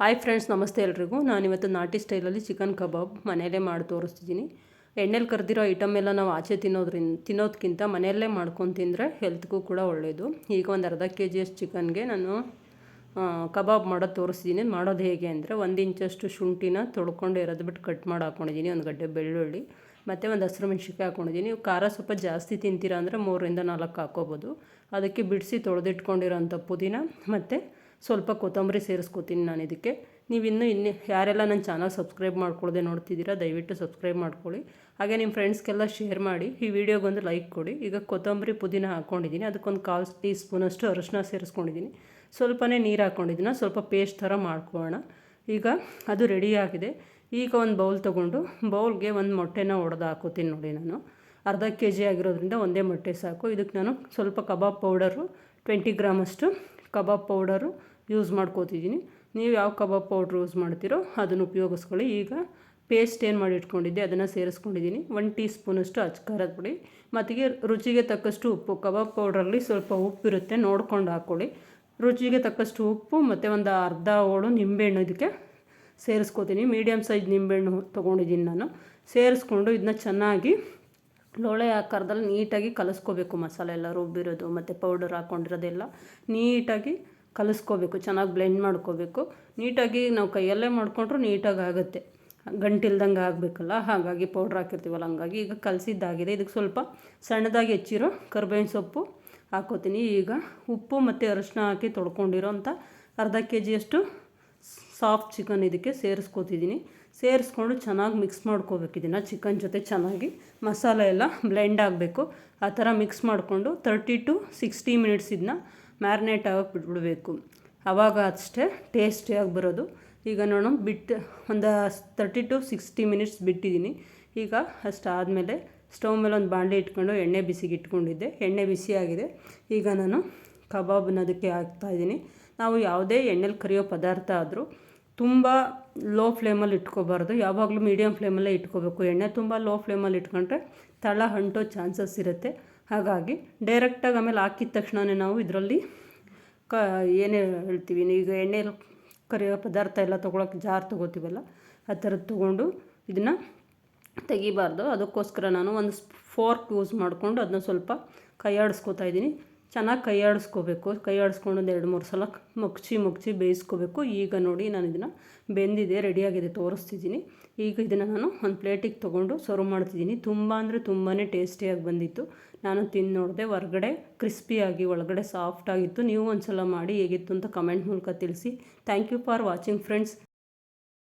Hi friends ನಮಸ್ತೆ ಎಲ್ರಿಗೂ. ನಾನಿವತ್ತು ನಾಟಿ ಸ್ಟೈಲಲ್ಲಿ ಚಿಕನ್ ಕಬಾಬ್ ಮನೆಯಲ್ಲೇ ಮಾಡಿ ತೋರಿಸ್ತಿದ್ದೀನಿ. ಎಣ್ಣೆಲಿ ಕರೆದಿರೋ ಐಟಮ್ ಎಲ್ಲ ನಾವು ಆಚೆ ತಿನ್ನೋದ್ರಿಂದ ತಿನ್ನೋದಕ್ಕಿಂತ ಮನೆಯಲ್ಲೇ ಮಾಡ್ಕೊಂಡು ತಿಂದರೆ ಹೆಲ್ತ್ಗೂ ಕೂಡ ಒಳ್ಳೆಯದು ಈಗ ಒಂದು ಅರ್ಧ ಕೆ ಜಿಯಷ್ಟು ಚಿಕನ್ಗೆ ನಾನು ಕಬಾಬ್ ಮಾಡೋದು ತೋರಿಸ್ತಿದ್ದೀನಿ. ಮಾಡೋದು ಹೇಗೆ ಅಂದರೆ ಒಂದು ಇಂಚಷ್ಟು ಶುಂಠಿನ ತೊಳ್ಕೊಂಡು ಇರೋದು ಬಿಟ್ಟು ಕಟ್ ಮಾಡಿ ಹಾಕ್ಕೊಂಡಿದ್ದೀನಿ ಒಂದು ಗಡ್ಡೆ ಬೆಳ್ಳುಳ್ಳಿ, ಮತ್ತು ಒಂದು ಹಸಿರು ಮೆಣ್ಸಿನ್ಕಾಯಿ ಹಾಕ್ಕೊಂಡಿದ್ದೀನಿ ನೀವು ಖಾರ ಸ್ವಲ್ಪ ಜಾಸ್ತಿ ತಿಂತೀರಾ ಅಂದರೆ ಮೂರರಿಂದ ನಾಲ್ಕು ಹಾಕ್ಕೋಬೋದು. ಅದಕ್ಕೆ ಬಿಡಿಸಿ ತೊಳೆದಿಟ್ಕೊಂಡಿರೋಂಥ ಪುದೀನ ಮತ್ತು ಸ್ವಲ್ಪ ಕೊತ್ತಂಬರಿ ಸೇರಿಸ್ಕೊತೀನಿ ನಾನು ಇದಕ್ಕೆ. ನೀವು ಇನ್ನೂ ಇನ್ನು ಯಾರೆಲ್ಲ ನನ್ನ ಚಾನಲ್ ಸಬ್ಸ್ಕ್ರೈಬ್ ಮಾಡ್ಕೊಳ್ಳದೆ ನೋಡ್ತಿದ್ದೀರಾ, ದಯವಿಟ್ಟು ಸಬ್ಸ್ಕ್ರೈಬ್ ಮಾಡ್ಕೊಳ್ಳಿ. ಹಾಗೆ ನಿಮ್ಮ ಫ್ರೆಂಡ್ಸ್ಗೆಲ್ಲ ಶೇರ್ ಮಾಡಿ, ಈ ವಿಡಿಯೋಗೊಂದು ಲೈಕ್ ಕೊಡಿ. ಈಗ ಕೊತ್ತಂಬರಿ ಪುದೀನ ಹಾಕ್ಕೊಂಡಿದ್ದೀನಿ ಅದಕ್ಕೊಂದು ಕಾಲು ಟೀ ಸ್ಪೂನಷ್ಟು ಅರಶಿನ ಸೇರಿಸ್ಕೊಂಡಿದ್ದೀನಿ. ಸ್ವಲ್ಪನೇ ನೀರು ಹಾಕ್ಕೊಂಡಿದ್ದೀನಿ ಸ್ವಲ್ಪ ಪೇಸ್ಟ್ ಥರ ಮಾಡ್ಕೊಳ್ಳೋಣ. ಈಗ ಅದು ರೆಡಿಯಾಗಿದೆ. ಈಗ ಒಂದು ಬೌಲ್ ತೊಗೊಂಡು, ಬೌಲ್ಗೆ ಒಂದು ಮೊಟ್ಟೆನ ಒಡೆದು ಹಾಕೋತೀನಿ ನೋಡಿ ನಾನು. ಅರ್ಧ ಕೆ ಜಿ ಆಗಿರೋದ್ರಿಂದ ಒಂದೇ ಮೊಟ್ಟೆ ಸಾಕು. ಇದಕ್ಕೆ ನಾನು ಸ್ವಲ್ಪ ಕಬಾಬ್ ಪೌಡರು, ಟ್ವೆಂಟಿ ಗ್ರಾಮಷ್ಟು ಕಬಾಬ್ ಪೌಡರು ಯೂಸ್ ಮಾಡ್ಕೋತಿದ್ದೀನಿ. ನೀವು ಯಾವ ಕಬಾಬ್ ಪೌಡ್ರ್ ಯೂಸ್ ಮಾಡ್ತೀರೋ ಅದನ್ನು ಉಪಯೋಗಿಸ್ಕೊಳ್ಳಿ. ಈಗ ಪೇಸ್ಟ್ ಏನು ಮಾಡಿ ಇಟ್ಕೊಂಡಿದ್ದೆ ಅದನ್ನು ಸೇರಿಸ್ಕೊಂಡಿದ್ದೀನಿ. ಒನ್ ಟೀ ಸ್ಪೂನಷ್ಟು ಖಾರದ ಪುಡಿ. ಮತ್ತಿಗೆ ರುಚಿಗೆ ತಕ್ಕಷ್ಟು ಉಪ್ಪು. ಕಬಾಬ್ ಪೌಡ್ರಲ್ಲಿ ಸ್ವಲ್ಪ ಉಪ್ಪಿರುತ್ತೆ ನೋಡ್ಕೊಂಡು ಹಾಕ್ಕೊಳ್ಳಿ ರುಚಿಗೆ ತಕ್ಕಷ್ಟು ಉಪ್ಪು ಮತ್ತು ಒಂದು ಅರ್ಧ ಹೋಳು ನಿಂಬೆಹಣ್ಣು ಇದಕ್ಕೆ ಸೇರಿಸ್ಕೋತೀನಿ. ಮೀಡಿಯಮ್ ಸೈಜ್ ನಿಂಬೆಹಣ್ಣು ತೊಗೊಂಡಿದ್ದೀನಿ ನಾನು. ಸೇರಿಸ್ಕೊಂಡು ಇದನ್ನ ಚೆನ್ನಾಗಿ ಲೋಳೆ ಆಕಾರದಲ್ಲಿ ನೀಟಾಗಿ ಕಲಿಸ್ಕೋಬೇಕು ಮಸಾಲೆ ಎಲ್ಲ ರುಬ್ಬಿರೋದು, ಮತ್ತು ಪೌಡರ್ ಹಾಕ್ಕೊಂಡಿರೋದೆಲ್ಲ ನೀಟಾಗಿ ಕಲಿಸ್ಕೋಬೇಕು, ಚೆನ್ನಾಗಿ ಬ್ಲೆಂಡ್ ಮಾಡ್ಕೋಬೇಕು. ನೀಟಾಗಿ ನಾವು ಕೈಯಲ್ಲೇ ಮಾಡಿಕೊಂಡ್ರು ನೀಟಾಗಿ ಆಗುತ್ತೆ. ಗಂಟಿಲ್ದಂಗೆ ಆಗಬೇಕಲ್ಲ, ಹಾಗಾಗಿ ಪೌಡ್ರ್ ಹಾಕಿರ್ತೀವಲ್ಲ, ಹಂಗಾಗಿ ಈಗ ಕಲಸಿದ್ದಾಗಿದೆ. ಇದಕ್ಕೆ ಸ್ವಲ್ಪ ಸಣ್ಣದಾಗಿ ಹೆಚ್ಚಿರೋ ಕರ್ಬೇವಿನ ಸೊಪ್ಪು ಹಾಕೋತೀನಿ. ಈಗ ಉಪ್ಪು ಮತ್ತು ಅರಶಿನ ಹಾಕಿ ತೊಳ್ಕೊಂಡಿರೋ ಅಂಥ ಅರ್ಧ ಕೆ ಜಿಯಷ್ಟು ಸಾಫ್ಟ್ ಚಿಕನ್ ಇದಕ್ಕೆ ಸೇರಿಸ್ಕೋತಿದ್ದೀನಿ ಸೇರಿಸ್ಕೊಂಡು ಚೆನ್ನಾಗಿ ಮಿಕ್ಸ್ ಮಾಡ್ಕೋಬೇಕು ಇದನ್ನು ಚಿಕನ್ ಜೊತೆ ಚೆನ್ನಾಗಿ. ಮಸಾಲೆ ಎಲ್ಲ ಬ್ಲೆಂಡ್ ಆಗಬೇಕು. ಆ ಥರ ಮಿಕ್ಸ್ ಮಾಡಿಕೊಂಡು ತರ್ಟಿ ಟು ಸಿಕ್ಸ್ಟಿ ಮಿನಿಟ್ಸ್ ಇದನ್ನ ಮ್ಯಾರಿನೇಟ್ ಆಗೋಕೆ ಬಿಟ್ಬಿಡಬೇಕು. ಆವಾಗ ಅಷ್ಟೇ ಟೇಸ್ಟಿಯಾಗಿ ಬರೋದು. ಈಗ ನಾನು ಬಿಟ್ಟು ಒಂದು ತರ್ಟಿ ಟು ಸಿಕ್ಸ್ಟಿ ಮಿನಿಟ್ಸ್ ಬಿಟ್ಟಿದ್ದೀನಿ. ಈಗ ಅಷ್ಟು ಆದಮೇಲೆ ಸ್ಟವ್ ಮೇಲೆ ಒಂದು ಬಾಣಲೆ ಇಟ್ಕೊಂಡು ಎಣ್ಣೆ ಬಿಸಿಗೆ ಇಟ್ಕೊಂಡಿದ್ದೆ. ಎಣ್ಣೆ ಬಿಸಿಯಾಗಿದೆ ಈಗ ನಾನು ಕಬಾಬ್ನ ಅದಕ್ಕೆ ಹಾಕ್ತಾಯಿದ್ದೀನಿ ನಾವು ಯಾವುದೇ ಎಣ್ಣೆಲಿ ಕರಿಯೋ ಪದಾರ್ಥ ಆದರೂ ತುಂಬ ಲೋ ಫ್ಲೇಮಲ್ಲಿ ಇಟ್ಕೋಬಾರ್ದು. ಯಾವಾಗಲೂ ಮೀಡಿಯಮ್ ಫ್ಲೇಮಲ್ಲೇ ಇಟ್ಕೋಬೇಕು. ಎಣ್ಣೆ ತುಂಬ ಲೋ ಫ್ಲೇಮಲ್ಲಿ ಇಟ್ಕೊಂಡ್ರೆ ತಳ ಅಂಟೋ ಚಾನ್ಸಸ್ ಇರುತ್ತೆ. ಹಾಗಾಗಿ ಡೈರೆಕ್ಟಾಗಿ ಆಮೇಲೆ ಹಾಕಿದ ತಕ್ಷಣವೇ ನಾವು ಇದರಲ್ಲಿ ಕ, ಏನೇ ಹೇಳ್ತೀವಿ ಈಗ ಎಣ್ಣೆಯಲ್ಲಿ ಕರಿಯೋ ಪದಾರ್ಥ ಎಲ್ಲ ತೊಗೊಳಕ್ಕೆ ಜಾರ್ ತೊಗೋತೀವಲ್ಲ, ಆ ಥರದ್ದು ತೊಗೊಂಡು ಇದನ್ನು ತೆಗಿಬಾರ್ದು. ಅದಕ್ಕೋಸ್ಕರ ನಾನು ಒಂದು ಫೋರ್ಕ್ ಯೂಸ್ ಮಾಡಿಕೊಂಡು ಅದನ್ನ ಸ್ವಲ್ಪ ಕೈಯಾಡಿಸ್ಕೋತಾ ಇದ್ದೀನಿ. ಚೆನ್ನಾಗಿ ಕೈ ಆಡಿಸ್ಕೋಬೇಕು. ಕೈ ಆಡಿಸ್ಕೊಂಡು ಒಂದು ಎರಡು, ಮೂರು ಸಲ ಮುಗ್ಚಿ ಮುಗ್ಚಿ ಬೇಯಿಸ್ಕೋಬೇಕು. ಈಗ ನೋಡಿ ನಾನು ಇದನ್ನು ಬೆಂದಿದೆ ರೆಡಿಯಾಗಿದೆ ತೋರಿಸ್ತಿದ್ದೀನಿ. ಈಗ ಇದನ್ನು ನಾನು ಒಂದು ಪ್ಲೇಟಿಗೆ ತೊಗೊಂಡು ಸರ್ವ್ ಮಾಡ್ತಿದ್ದೀನಿ. ತುಂಬ ಅಂದರೆ ತುಂಬಾ ಟೇಸ್ಟಿಯಾಗಿ ಬಂದಿತ್ತು. ನಾನು ತಿಂದು ನೋಡಿದೆ, ಹೊರಗಡೆ ಕ್ರಿಸ್ಪಿಯಾಗಿ ಒಳಗಡೆ ಸಾಫ್ಟಾಗಿತ್ತು ನೀವು ಒಂದು ಸಲ ಮಾಡಿ ಹೇಗಿತ್ತು ಅಂತ ಕಮೆಂಟ್ ಮೂಲಕ ತಿಳಿಸಿ. Thank you for watching friends